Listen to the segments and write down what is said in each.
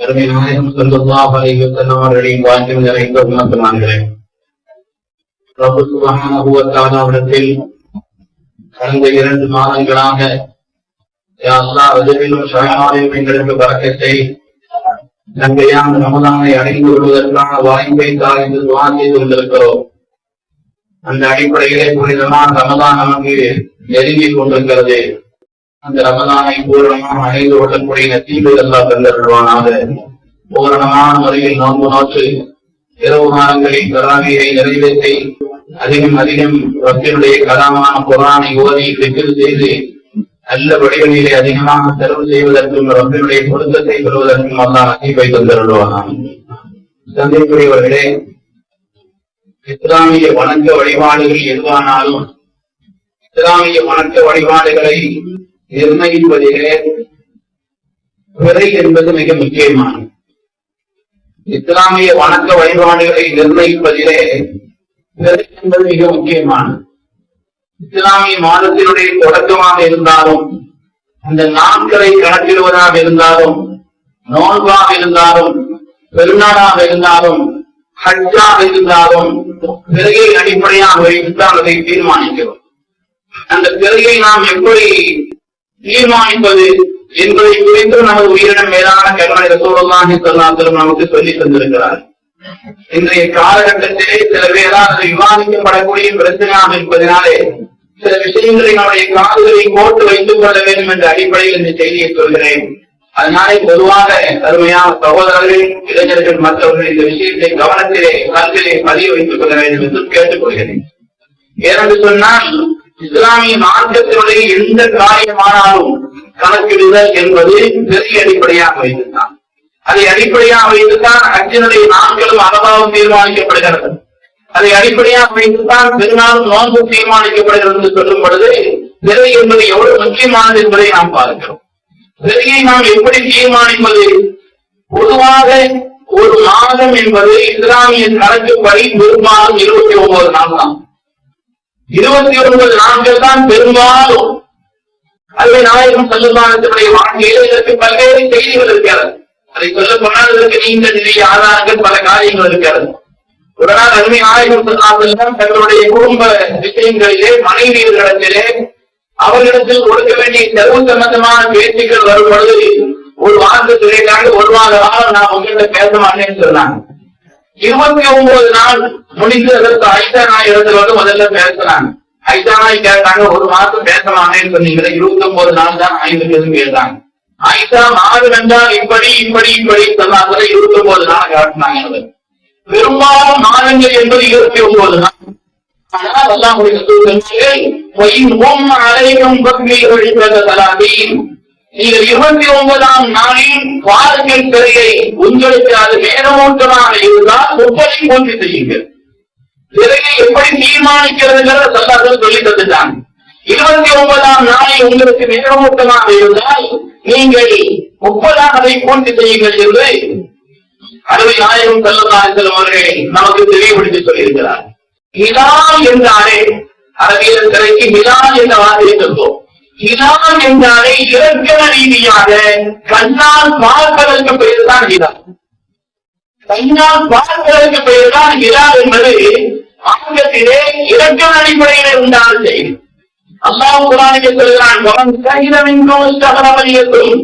அருமை நாயகம் அவர்களின் நிறைந்த பிரபு சுபஹானஹு வ கடந்த இரண்டு மாதங்களாக யா அல்லாஹ் ரஜபிலும் எங்களுக்கு பரக்கத்தை நன்மையான ரமதானை அடைந்து கொள்வதற்கான வாய்ப்பை தான் என்று துவா செய்து கொண்டிருக்கிறோம். அந்த அடிப்படையிலே புனிதமான ரமதான் நமக்கு நெருங்கிக் கொண்டிருக்கிறது. அந்த ரமதானை பூரணமாக அடைந்து கொள்ளக்கூடிய நத்தீவை அல்லா தந்தருவானாக பூரணமான முறையில் நோன்பு நோற்று இரவு மாதங்களில் கராமியை நிறைவேற்றி அதிகம் அதிகம் பக்தனுடைய கலாமான குரானை ஓதி வெற்றில் செய்து நல்ல வடிவநிலை அதிகமாக செலவு செய்வதற்கும் ரப்பினுடைய பொருத்தத்தை பெறுவதற்கும் அல்லாஹ் நசீபை தந்தருவானாம் சந்தைக்குரியவர்களே இஸ்லாமிய வணக்க வழிபாடுகள் எதுவானாலும் இஸ்லாமிய வணக்க வழிபாடுகளை நிர்ணயிப்பதிலே பிறை என்பது மிக முக்கியமானது. இஸ்லாமிய வணக்க வழிபாடுகளை நிர்ணயிப்பதிலே பிறை என்பது மிக முக்கியமானது. இஸ்லாமிய மாதத்தினுடைய தொடக்கமாக இருந்தாலும் அந்த நாட்களை கணக்கிடுவதாக இருந்தாலும் நோன்பாக இருந்தாலும் பெருநாளாக இருந்தாலும் ஹஜ்ஜாக இருந்தாலும் பிறகை அடிப்படையாக வைத்துத்தான் அதை தீர்மானிக்கிறோம். அந்த பிறகை நாம் எப்படி தீர்மானிப்பது என்பதை குறித்து நமது உயிரினம் மேலான கண்மணி ரசூலுல்லாஹி ஸல்லல்லாஹு நமக்கு சொல்லி தந்திருக்கிறார். இன்றைய காலகட்டத்திலே சில பேரால் அது விவாதிக்கப்படக்கூடிய பிரச்சனையாக இருப்பதனாலே சில விஷயங்களை நம்முடைய காதுகளை போட்டு வைத்துக் கொள்ள வேண்டும் என்ற அடிப்படையில் இந்த செய்தியை சொல்கிறேன். அதனாலே பொதுவாக அருமையான சகோதரர்கள் இளைஞர்கள் மற்றவர்கள் இந்த விஷயத்தை கவனத்திலே கருத்திலே பதிய வைத்துக் கொள்ள வேண்டும் என்று கேட்டுக்கொள்கிறேன். ஏனென்று சொன்னால் இஸ்லாமிய மார்க்கத்தினுடைய எந்த காரியமானாலும் கணக்கிடுதல் என்பது பெரிய அடிப்படையாக வைத்துத்தான். அதை அடிப்படையாக வைத்துத்தான் அச்சினுடைய நாட்களும் அனுபவம் தீர்மானிக்கப்படுகிறது. அதை அடிப்படையாக வைத்துத்தான் பெருநாளும் நோன்பு தீர்மானிக்கப்படுகிறது என்று சொல்லும் பொழுது பிறை என்பது எவ்வளவு முக்கியமானது என்பதை நாம் பார்க்கிறோம். பிறையை நாம் எப்படி தீர்மானிப்பது? பொதுவாக ஒரு மாதம் என்பது இஸ்லாமிய கணக்குப்படி பெரும்பாலும் இருபத்தி ஒன்பது நாள் தான் இருபத்தி ஒன்பது நாட்கள் தான் பெரும்பாலும் அதுவே நாயகம் செல்லுமானத்தினுடைய வாழ்க்கையில் இதற்கு பல்வேறு செய்திகள் இருக்கிறது. அதை சொல்ல போனால் இதற்கு நீண்ட நிறைய ஆதாரங்கள் பல காரியங்கள் இருக்கிறது. ஒரு நாள் அருமை நாயகம் செல்லும் தங்களுடைய குடும்ப விஷயங்களிலே மனைவியர்களிடத்திலே அவர்களிடத்தில் கொடுக்க வேண்டிய செலவு சம்பந்தமான பேச்சுக்கள் வரும் பொழுது ஒரு வாரத்துக்கு ஒரு வார வாரம் நான் உங்ககிட்ட பேச மாட்டேன்னு சொன்னாங்க. இருபத்தி ஒன்பது நாள் முடிந்து அதற்கு நாய் இடத்துல வந்து முதல்ல பேசுறாங்க ஐசா நாய் கேட்டாங்க ஒரு மாசம் பேசலாம் மாட்டேன்னு சொன்னீங்களே இருபத்தி ஒன்பது நாள் தான் ஐந்து பேரும் கேட்டாங்க. ஐசா மாதம் என்றால் இப்படி இப்படி இப்படி சொன்னாங்க. இருபத்தி ஒன்பது நாள் காட்டினாங்க பெரும்பாலும் மாதங்கள் என்பது இருபத்தி ஒன்பது நாள். ஆனால் அல்லாஹுடைய பக்தி பக்திகள் நீங்கள் இருபத்தி ஒன்பதாம் நாளில் வாரங்கள் பிறையை உங்களுக்கு அது மேலமூட்டமாக இருந்தால் முப்பதை பூர்த்தி செய்யுங்கள். பிறையை எப்படி தீர்மானிக்கிறதுங்கிற சல்லாக்கள் சொல்லி தந்துட்டாங்க. இருபத்தி ஒன்பதாம் நாளை உங்களுக்கு மேலமூட்டமாக இருந்தால் நீங்கள் முப்பதாக அதை பூர்த்தி செய்யுங்கள் என்று அறுபது ஆயிரம் செல்லதாசலம் அவர்கள் நமக்கு தெளிவுபடுத்தி சொல்லியிருக்கிறார் ஹிலால் என்றாரே அரபியல் திரைக்கு ஹிலால் என்ற வார்த்தையை சொல்வோம். இதான் என்றாலே இலக்கண ரீதியாக கண்ணால் பார்ப்பதற்கு பெயர் தான் கண்ணால் பார்ப்பதற்கு பெயர் தான் என்பது ஆங்கத்திலே இலக்கண அடிப்படையில் இருந்தால் செய்தி அல்லாஹ் குரானிலே சொல்கிறான் "வமன் ஷஹித மின்கும்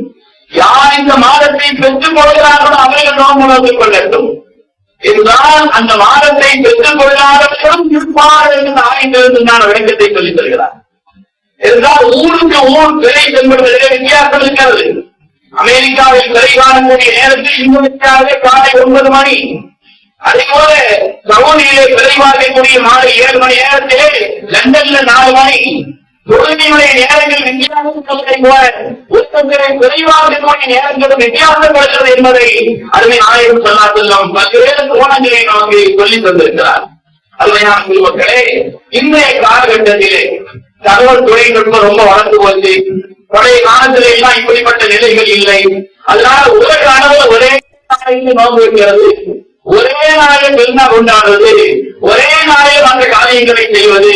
யார் இந்த மாதத்தை பெற்றுக் கொள்கிறார்களோ அவர்கள் நோம்பு நோக்கிக் கொள்ளட்டும். என்றால் அந்த மாதத்தை பெற்றுக் கொள்ளாதவர்களும் இருப்பார்கள் என்று ஆய்ந்திருந்து நான் விளக்கத்தை சொல்லித் தருகிறார். என்றால் ஊருக்கு ஊர் பிறை என்பதிலே வித்தியாசம் இருக்கிறது. அமெரிக்காவில் பிறை காணக்கூடிய நேரத்தில் இந்தோனேசியாவிலே காலை ஒன்பது மணி. அதே போல சவுதியிலே பிறை பார்க்கக்கூடிய மாலை ஏழு மணி நேரத்திலே லண்டன்ல நாலு மணி. தொழுகையுடைய நேரங்கள் வித்தியாசங்களை போல நேரங்களும் வித்தியாசப்படுகிறது என்பதை அருமை ஆயிரம் சொல்லா செல்லும் பல்வேறு கோணங்களை நமக்கு சொல்லி தந்திருக்கிறார். அருமையான குழுமக்களே இன்றைய காலகட்டத்திலே தகவல் தொழில்நுட்பம் ரொம்ப வளர்ந்து போச்சு. பழைய காலத்திலே எல்லாம் இப்படிப்பட்ட நிலைகள் இல்லை. அதனால உலக அளவில் ஒரே நாளைக்கு நோன்பு வைக்கிறது. ஒரே நாளில் பெருந்தா கொண்டாடுவது ஒரே நாளில் அந்த காரியங்களை செய்வது.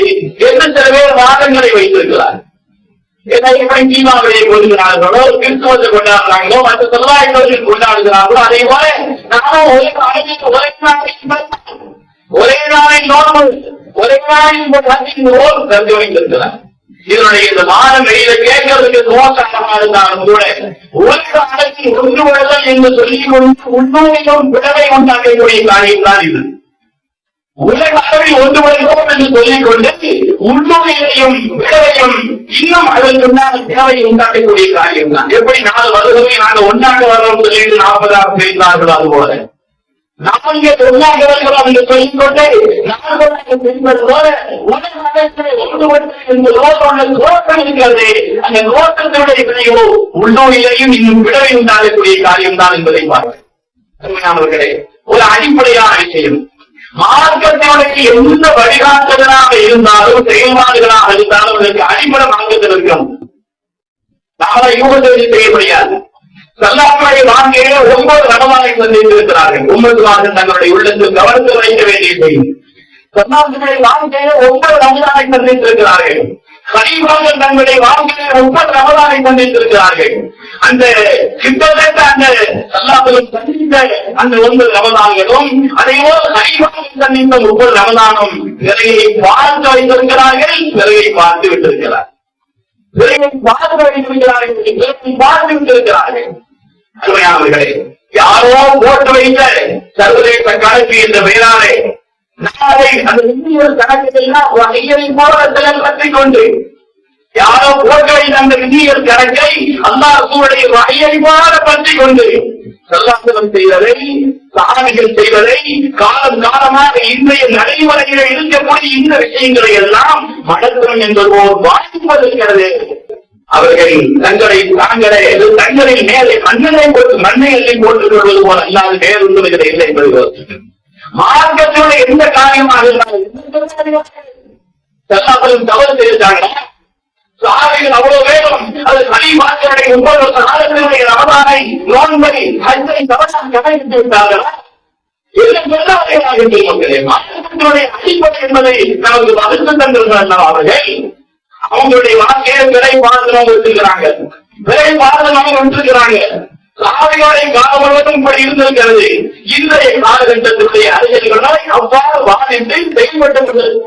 என்று சில பேர் வாதங்களை வைத்திருக்கிறார். ஏன்னா இப்படி தீபாவளியை கொண்டுகிறார்களோ கிறிஸ்துவத்தை கொண்டாடுறாங்களோ மற்ற சமுதாயத்தவர்கள் கொண்டாடுகிறார்களோ அதே போல நானும் உலக நாளைக்கு உலக ஒரே நாளில் நோன்பு ஒரே நாளின் ஓர் தந்து வைத்திருக்கிறார் இதனுடைய இந்த மாதம் வெளியில கேட்கறதுக்கு துவக்கமாக இருந்தாலும் கூட. உலக அரசின் ஒன்றுபடுதல் என்று சொல்லிக் கொண்டு உண்மையிலும் விடவை உண்டாக்கக்கூடிய காரியம் தான் இது. உலக அளவில் ஒன்றுபடுகிறோம் என்று சொல்லிக் கொண்டு உண்மையிலையும் விடவையும் இன்னும் அதற்குண்டான தேவையை உண்டாக்கக்கூடிய காரியம் தான். எப்படி நாலு வருடமே நாங்கள் ஒன்றாக வரோம் சொல்லிட்டு நாற்பதாக பேசினார்கள் அது போல நாம் இங்கே என்று சொல்லிக் கொண்டு நாற்பதாக போல உலக இருக்கிறது அந்த இன்னும் விடவை உண்டாகக்கூடிய காரியம் தான் என்பதை பார்க்கிறேன் ஒரு அடிப்படையான விஷயம். மார்க்கத்தினுடைய எந்த வழிகாட்டுதலாக இருந்தாலும் செயல்பாடுகளாக இருந்தாலும் அதற்கு அடிப்படை மார்க்கத்தில் இருக்கணும். நாம யூகத்தை செய்ய முடியாது சல்லாக்களை வாங்கிய ஒன்பது ரமதானை சந்தித்திருக்கிறார்கள் ஒன்பது மாதம் தங்களுடைய உள்ளத்தில் கவனத்தில் வைக்க வேண்டிய செய்தி சல்லாக்களை வாங்கிய ஒன்பது ரமதானை சந்தித்திருக்கிறார்கள் கரீபார்கள் தங்களுடைய வாழ்க்கையை ஒன்பது ரமதானை சந்தித்திருக்கிறார்கள் அந்த கிட்டத்தட்ட அந்த சல்லாக்களும் சந்தித்த அந்த ஒன்பது ரமதான்களும் அதேபோல் கரீபார்கள் சந்தித்த ஒவ்வொரு ரமதானும் நிறையை பார்த்து வைத்திருக்கிறார்கள் நிறையை பார்த்து விட்டிருக்கிறார் நிறையை பார்த்து வைத்திருக்கிறார்கள் பார்த்து விட்டிருக்கிறார்கள். அருமையானவர்களே யாரோ ஓட்டு வைத்த சர்வதேச கணக்கு என்ற பெயராலே நாளை அந்த இந்திய கணக்கெல்லாம் வகையை போல பற்றிக் கொண்டு யாரோ போட்டு வைத்த அந்த இந்தியர் கணக்கை அல்லாஹ் சூழலை வகையை போல பற்றிக் கொண்டு சல்லாசனம் செய்வதை சாதனைகள் செய்வதை காலம் காலமாக இன்றைய நடைமுறையில் இருக்கக்கூடிய இந்த விஷயங்களை எல்லாம் மடத்தம் என்பது ஒரு வாய்ப்பு இருக்கிறது. அவர்கள் தங்களை தாங்களே தங்களின் மேலே மண்ணனை போட்டு மண்ணை எல்லை போட்டுக் கொள்வது போல அல்லாது வேறொன்றும் இதில் இல்லை என்பது மார்க்கத்தோட எந்த காரியமாக இருந்தாலும் தவறு செய்தாங்க சாலைகள் அவ்வளவு வேகம் அது கலிமாக்களுடைய ஒவ்வொரு சாதத்தினுடைய ரமதானை நோன்பை ஹஜ்ஜை தவறாக கடைபிடித்து விட்டார்களா? அடிப்படை என்பதை நமக்கு வகுத்து தந்திருக்கிறார்கள் அவர்கள்? அவங்களுடைய வாழ்க்கையை விலை பாதனம் வச்சிருக்கிறாங்க. விலை நம்ம வச்சிருக்கிறாங்க. சாலையோடைய காலம் முழுவதும் இப்படி இருந்திருக்கிறது. இன்றைய காலகட்டத்தினுடைய அறிஞர்களை அவ்வாறு வாதிட்டு செயல்பட்டு பார்த்தால்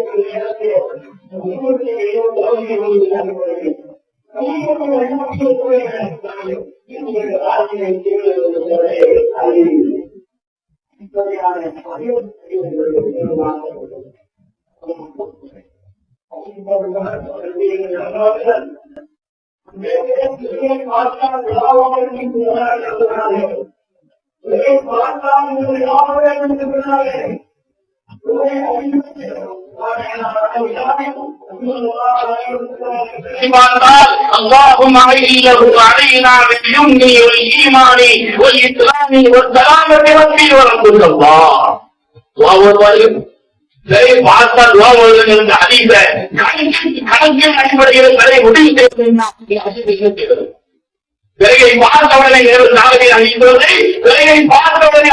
அல்லாஹும் اللهم عينه علينا باليمن والإيمان والإسلام والسلامة ربي ورسول الله. وهو طيب ஓதுவாரு சரி கணக்கின் அடிப்படையில் சரி முடிவு செய்வது பிறகை நாளை அழிந்தது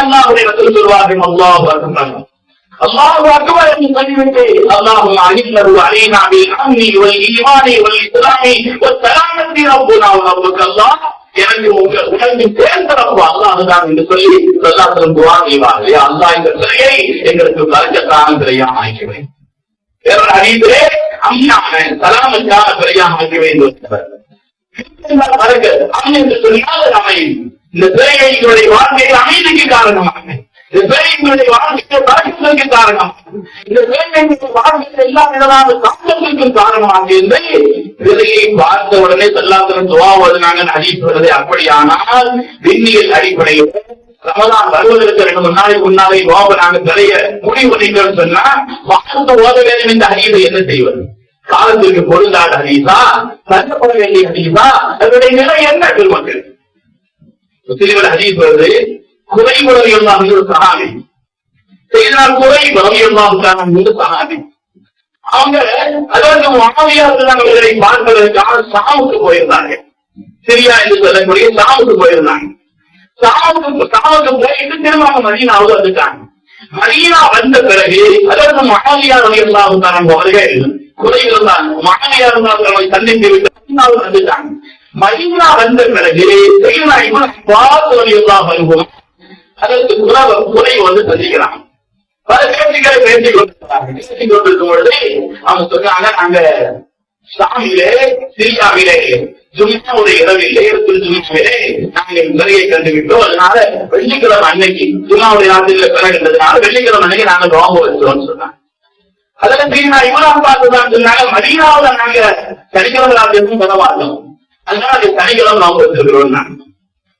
அல்லாஹுடைய சொல்வார்கள் அல்லாஹ் அல்லாஹ் அக்பர் என்று சொல்லிவிட்டு ஈமானி இஸ்லாமி அல்லாஹ் எனக்கு உங்கள் உணர்ந்து சேர்ந்தரப்பு அல்லாஹுதான் என்று சொல்லி சொல்லாசலம் துவா செய்வார் இல்லையா? அல்லா இந்த சிலையை எங்களுக்கு கலக்கத்தான சிலையாக ஆக்கிறேன் வேறொரு அறிவிலே அம்மான சலாமத்தான சிலையாக ஆக்க வேண்டும். என்று சொன்னால் அமையும் இந்த சிலையை என்னுடைய வாழ்க்கையில் அமைதிக்கு காரணமாக. இந்த காரணம். இந்த பிள்ளைகளுடைய வாழ்க்கையில் எல்லா விதமான காரணமாக என்பதை விலையை பார்த்த உடனே செல்லாத்திரம் துவாவதுனாங்க அறிவிப்பது அப்படியானால் விண்ணியல் அடிப்படையில் ரமதான் வருவதற்கு ரெண்டு மூணு நாளைக்கு முன்னாலே துவாவை நாங்கள் நிறைய முடிவு சொன்னா வாழ்த்து ஓத வேண்டும் இந்த அறிவை என்ன செய்வது? காலத்திற்கு பொருந்தாத ஹதீஸா? தள்ளப்பட வேண்டிய ஹதீஸா? அதனுடைய நிலை என்ன பெருமக்கள்? முஸ்லிம்கள் ஹதீஸ் வருது குறைவுறவை எல்லாம் ஒரு சகாமி செய்தால் குறை பலவியெல்லாம் ஒரு சகாமி அவங்க அதாவது மாமியார் அவர்களை பார்ப்பதற்காக சாவுக்கு போயிருந்தார்கள் சிரியா என்று சொல்லக்கூடிய சாவுக்கு போயிருந்தாங்க. சாவுக்கு சாவுக்கு போயிட்டு திரும்ப மதியனாவது வந்துட்டாங்க. மதியனா வந்த பிறகு அதாவது மகாலியார் எல்லாம் அவர்கள் குறைகள் தான் மகாலியார் அவர்களை சந்தித்து விட்டு மதீனாவுக்கு வந்துட்டாங்க. மதியனா வந்த பிறகு செய்யனா பார்த்து எல்லாம் வருவோம் அதற்கு உணவு முறை வந்து சந்திக்கிறாங்க பல பேச்சுக்களை பேசிக் கொண்டிருக்கிறார்கள். பேசிக் கொண்டிருக்கும் பொழுது அவங்க சொன்னாங்க நாங்க சாமியிலே சிரியாவிலே ஜும்மாவுடைய இரவிலே இருக்கும் ஜும்மாவிலே நாங்கள் நிறைய கண்டுவிட்டோம். அதனால வெள்ளிக்கிழமை அன்னைக்கு ஜும்மாவுடைய நாட்டில பிறகுன்றதுனால வெள்ளிக்கிழமை அன்னைக்கு நாங்க நோம்பு வச்சுக்கிறோம்னு சொன்னாங்க அதுல தீனா இவராம் பார்த்துதான் சொன்னாங்க. மதியாவில் நாங்க சனிக்கிழமை ராத்திரிக்கும் பரவாயில்லை அதனால அது சனிக்கிழமை நோம்பு வச்சிருக்கிறோம் நாங்க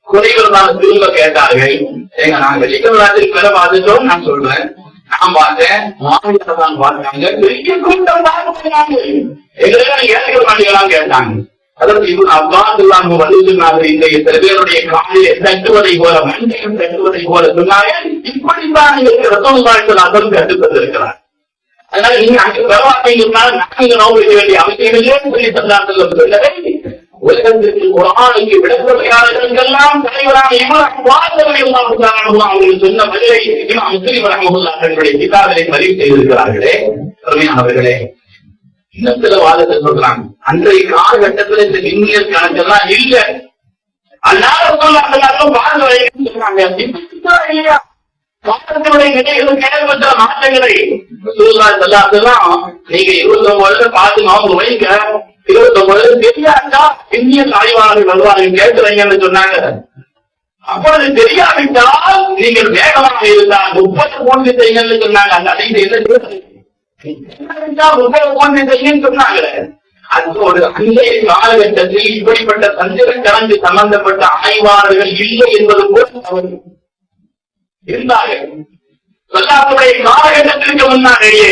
குறைகள் நான் திரும்ப கேட்டார்கள். ஏங்க நாங்க வெள்ளிக்கிழமை ராத்திரி பிற பார்த்துட்டோம் நான் சொல்றேன். நான் பார்த்தேன் மாநிலத்தை தான் பார்த்தாங்க. பெரிய கூட்டம் பார்க்கிறாங்க. எங்களுக்கு ஏழைகள் மாநிலம் கேட்டாங்க. அதற்கு இது அப்பாஸ் இல்லாம வந்து சொன்னாங்க இன்றைய சில பேருடைய காலையை தட்டுவதை போல மண்டையும் தட்டுவதை போல சொன்னாங்க இப்படித்தான் எங்களுக்கு ரத்தம் வாழ்க்கை அதன் கட்டுப்பட்டிருக்கிறார் அதனால நீங்க அங்கு பரவாயில்லைங்கிறதுனால நாங்க நோவு வேண்டிய அவசியம் இல்லை. சொல்லி தந்தார்கள் சொல்லவே உலகத்திற்கு குரானுக்கு விளக்கவையாளர்களுக்கெல்லாம் தலைவரான இவராக வாழ்ந்தவர்கள் எல்லாம் அவர்கள் சொன்ன பதிலை இமாம் முஸ்லிம் ரஹமுல்லா தங்களுடைய பதிவு செய்திருக்கிறார்களே. அவர்களே இன்னத்துல வாதத்தை சொல்றாங்க. அன்றைய காலகட்டத்தில் இந்த விண்ணியல் கணக்கெல்லாம் இல்ல. அதனால வாழ்ந்து வைக்கணும்னு இல்லையா? காலத்தினுடைய நிலைகளும் கேள்விப்பட்ட மாற்றங்களை. நீங்க இருபத்தி ஒன்பதுல பார்த்து நோம்பு வைங்க இருபத்தொன்பது ஒன்பதுல இந்திய தாய்வாளர்கள் வருவார்கள் கேட்டு வைங்கன்னு சொன்னாங்க. அப்பொழுது தெரியாவிட்டால் நீங்கள் வேகமாக இருந்தால் முப்பது போன் செய்யுங்கன்னு சொன்னாங்க. அந்த அடைந்து என்ன முப்பது போன் செய்யுன்னு சொன்னாங்க. அந்த ஒரு அன்றைய காலகட்டத்தில் இப்படிப்பட்ட சந்திர கலந்து சம்பந்தப்பட்ட ஆய்வாளர்கள் இல்லை என்பது போல் அவர்கள் இருந்தார்கள். பிரசாத்துடைய காலகட்டத்திற்கு முன்னாலேயே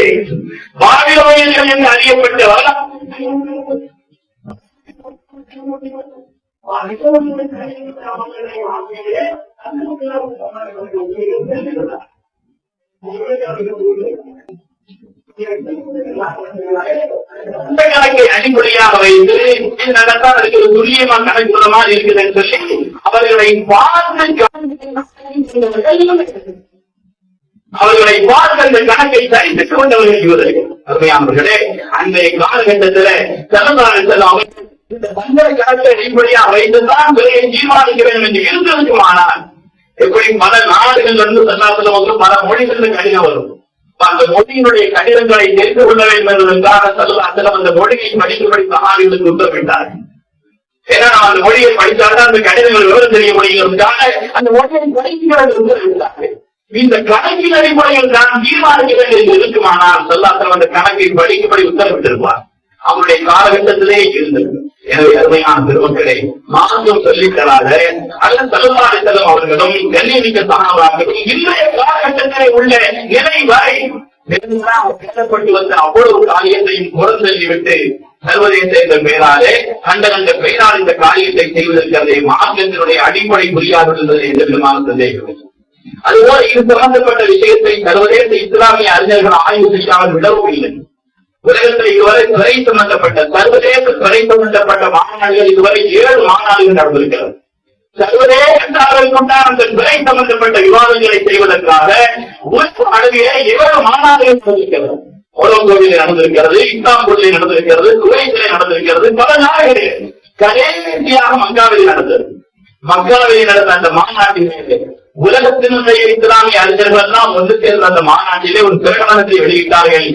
பாபிலோனியர்கள் என்று அறியப்பட்டு இந்த அடிப்படையாக வைத்து இது நடந்தால் அதுக்கு ஒரு துல்லியமா கணக்குற மாதிரி இருக்குதுன்னு சொல்லி அவர்களை பார்த்து அவர்களை பார்த்து அந்த கணக்கை சரித்துக் கொண்டவர்கள் இவர்கள் அருமையானவர்களே அன்றைய காலகட்டத்துல தலைவர்கள் இந்த சந்திர கணக்கை அடிப்படையா வைத்துதான் விலையை தீர்மானிக்க வேண்டும் என்று இருந்திருக்குமானால் எப்படி பல நாடுகள் இருந்து சன்னாசனம் வந்து பல மொழிகளில் கடிதம் வரும். அந்த மொழியினுடைய கடிதங்களை தெரிந்து கொள்ள வேண்டும் என்பதற்காக சல்லாசலம் அந்த மொழியை படிக்கும்படி சகாரிகளுக்கு உத்தரவிட்டார் ஏன்னா நம்ம அந்த மொழியை படித்தால்தான் அந்த கடிதங்கள் விவரம் தெரிய முடியும்? அந்த மொழியை படிக்கிறது உத்தரவிட்டார்கள். இந்த கணக்கின் அடிப்படையில் தான் தீர்மானிக்க இருக்குமானால் சொல்லாசலம் அந்த கணக்கின் படிக்கும்படி உத்தரவிட்டிருப்பார். அவருடைய காலகட்டத்திலே இருந்தது. எனவே அருமையான பெருமக்களை மாற்றம் சொல்லித்தராத அல்ல செல்வாறு செல்லும் அவர்களும் கண்ணியமிக்க சகாபார்களும் இன்றைய காலகட்டத்திலே உள்ள நிலை வரை பேசப்பட்டு வந்த அவ்வளவு காரியத்தையும் புறந்தள்ளிவிட்டு சர்வதேச என்ற பெயராலே கண்ட கண்ட பெயரால் இந்த காரியத்தை செய்வதற்கு அதை மாற்றத்தினுடைய அடிப்படை புரியாது என்பதை எதிர்மான சந்தேகம் அதுபோல இது சம்பந்தப்பட்ட விஷயத்தை சர்வதேச இஸ்லாமிய அறிஞர்கள் ஆய்வு செய்யாமல் விடவும் இல்லை உலகத்தில் இதுவரை துறை சம்பந்தப்பட்ட சர்வதேச துறை சம்பந்தப்பட்ட மாநாடுகள் இதுவரை ஏழு மாநாடுகள் நடந்திருக்கிறது சர்வதேச அளவிற்குண்டான அந்த துறை சம்பந்தப்பட்ட விவாதங்களை செய்வதற்காக உலக அளவிலே ஏழு மாநாடுகள் நடந்திருக்கிறது கொலம்போவில் நடந்திருக்கிறது இஸ்தாம்பூரில் நடந்திருக்கிறது குவைத்திலே நடந்திருக்கிறது பல நாடுகளில் கடைசியாக மக்காவில் நடந்தது மக்காவில் நடந்த அந்த மாநாட்டிலே உலகத்தினுடைய இஸ்லாமிய அறிஞர்கள் எல்லாம் ஒன்று சேர்ந்த அந்த மாநாட்டிலே ஒரு பிரகடனத்தை வெளியிட்டார்கள்.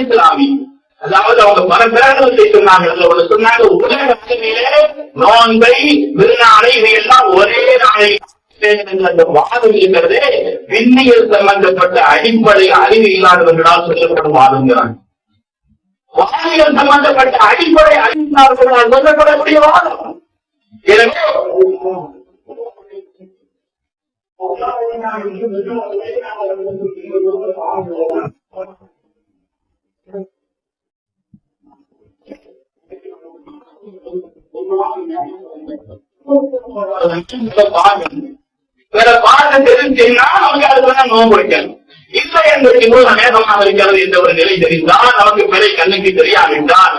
இஸ்லாமி. அதாவது அவங்க பல பிரகடனத்தை சொன்னாங்க சொன்னாங்க உலக அளவிலே நோன்பை விருநாளை இவையெல்லாம் ஒரே நாளை அந்த வாதம் இருக்கிறது விண்ணியல் சம்பந்தப்பட்ட அடிப்படை அறிவு இல்லாதவர்களால் சொல்லப்படும் வாதங்கிறாங்க வானியல் சம்பந்தப்பட்ட அடிப்படை அறிவினார்களால் சொல்லப்படக்கூடிய வாதம் எனவே வேற பாடம் தெரிஞ்சுன்னா நமக்கு அதுக்கு நோம்பு வைக்கணும். இல்லை என்பதற்கு போது அநேகமாக இருக்கிறது என்ற ஒரு நிலை தெரிந்தால் நமக்கு பிழை கண்ணுக்கு தெரியாவிட்டால்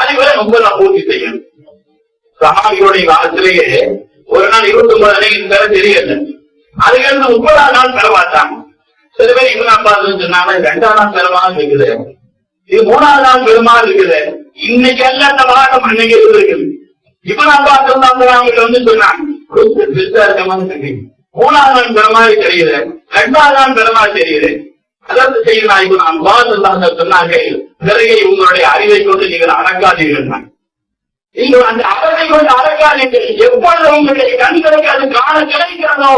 அதை விட ரொம்ப நாம் பூர்த்தி செய்யணும். சமாதிகளுடைய காலத்திலேயே ஒரு நாள் இருபத்தி ஒன்பது அன்னைக்கு பெற தெரியல அதுக்கு முப்பதாம் நாள் பெற பார்த்தாங்க சில பேர் இவங்க அப்பா சொன்னாங்க ரெண்டாம் நாள் பெறமாக இருக்குது. இது மூணாவது நாள் பெருமா இருக்குது. இன்னைக்கு எல்லாம் அந்த மாதம் அன்னைக்கு இருக்குது இப்ப நான் பார்த்திருந்தாங்க அவங்க வந்து சொன்னாங்க கொஞ்சம் பெருசா இருக்க மாதிரி இருக்கு. பெருமாள் தெரியுது ரெண்டாவது பெருமாள் தெரியுது அதாவது செய்ய நாய்க்கு நான் பார்த்து சொன்னாங்க பிறகை உங்களுடைய அறிவை கொண்டு நீங்கள் அடங்காதீர்கள் நீங்கள் அந்த அறிவை கொண்டு அடங்காதீர்கள் எப்பொழுது உங்களுடைய கண்களுக்கு அது காண கிடைக்கிறதோ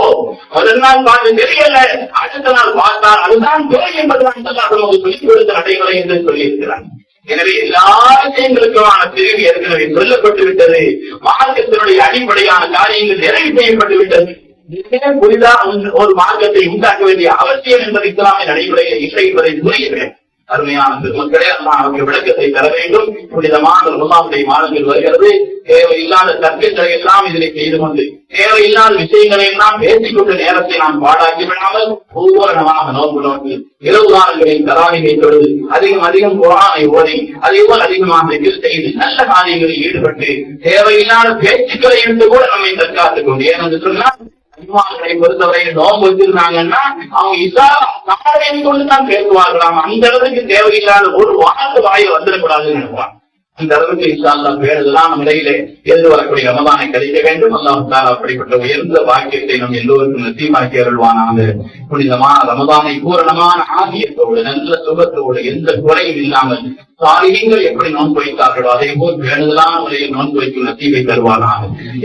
முதல் நாள் பார்த்து தெரியல. அடுத்த நாள் பார்த்தால் அதுதான் பிறகு என்பதுதான் சொல்லாமல் ஒரு சொல்லிக் கொடுத்த நடைமுறை என்று சொல்லியிருக்கிறான் எனவே எல்லா விஷயங்களுக்குமான தெரிவு ஏற்கனவே சொல்லப்பட்டு விட்டது மார்க்கத்தினுடைய அடிப்படையான காரியங்கள் நிறைவு செய்யப்பட்டு விட்டது இதுவே புதிதாக ஒரு மார்க்கத்தை உண்டாக்க வேண்டிய அவசியம் என்பது இஸ்லாமிய நடைமுறையில் இல்லை என்பதை புரிய அருமையான பெருமக்களே அல்லாஹ் நமக்கு விளக்கத்தை தர வேண்டும். புனிதமான முகாமுடைய மாதங்கள் வருகிறது. தேவையில்லாத தர்க்கங்களை எல்லாம் இதனை செய்து கொண்டு தேவையில்லாத விஷயங்களை எல்லாம் பேசிக்கொண்ட நேரத்தை நாம் பாடாக்கி விடாமல் பூர்ணமாக நோக்குள்ளவர்கள் இரவு காலங்களில் தராவினை தொழுது அதிகம் அதிகம் குரானை ஓடி அதே போல் அதிகமாக திக்ர் செய்து நல்ல காரியங்களில் ஈடுபட்டு தேவையில்லாத பேச்சுக்களை இருந்து கூட நம்மை தற்காத்துக் கொண்டு ஏனென்று சொன்னால் அம்மாக்களை பொறுத்தவரை நோம்பு வச்சிருந்தாங்கன்னா அவங்க இசா நாளையை கொண்டு தான் பேசுவார்களாம். அந்த அளவுக்கு தேவையில்லாத ஒரு வார்த்தை வாயை வந்துடக்கூடாதுன்னு நினைப்பாங்க. அந்த அளவுக்கு இன்ஷால்லா பேருதெல்லாம் நிலையிலே எழுந்து வரக்கூடிய ரமதானை கழிக்க வேண்டும் அல்லாஹ் அப்படிப்பட்ட உயர்ந்த வாக்கியத்தை நம் எல்லோருக்கும் நிச்சயமாக்கி அருள்வானாக. புனிதமான ரமதானை பூரணமான ஆகியத்தோடு நல்ல சுகத்தோடு எந்த குறையும் இல்லாமல் சாலிகங்கள் எப்படி நோன்பு வைத்தார்களோ அதே போல் வேண்டுதலான முறையில் நோன்பு வைக்கும் நத்தீவை தருவானாக.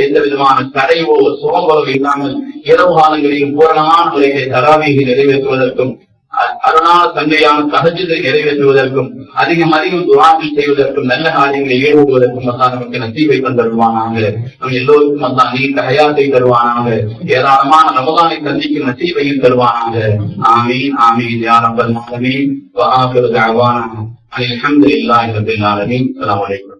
எந்த விதமான கரைவோ சோம்பலோ இல்லாமல் இரவு காலங்களிலும் பூரணமான முறையை தராவியை நிறைவேற்றுவதற்கும் அருணா அருணான தந்தையான சகஜத்தை நிறைவேற்றுவதற்கும் அதிகம் அதிகம் துவாக்கள் செய்வதற்கும் நல்ல காரியங்களை ஈடுபடுவதற்கும் அல்லா நமக்கு நசீவை தந்தருவானாங்க நம் எல்லோருக்கும் அல்லா நீண்ட ஹயாத்தை தருவானாங்க ஏராளமான ரமதானை சந்திக்கும் நசீவையும் தருவானாங்க ஆமீன் ஆமீன் யா ரப்பல் ஆலமீன். வஆகிரு தஅவானா. அல்ஹம்துலில்லாஹி ரப்பில்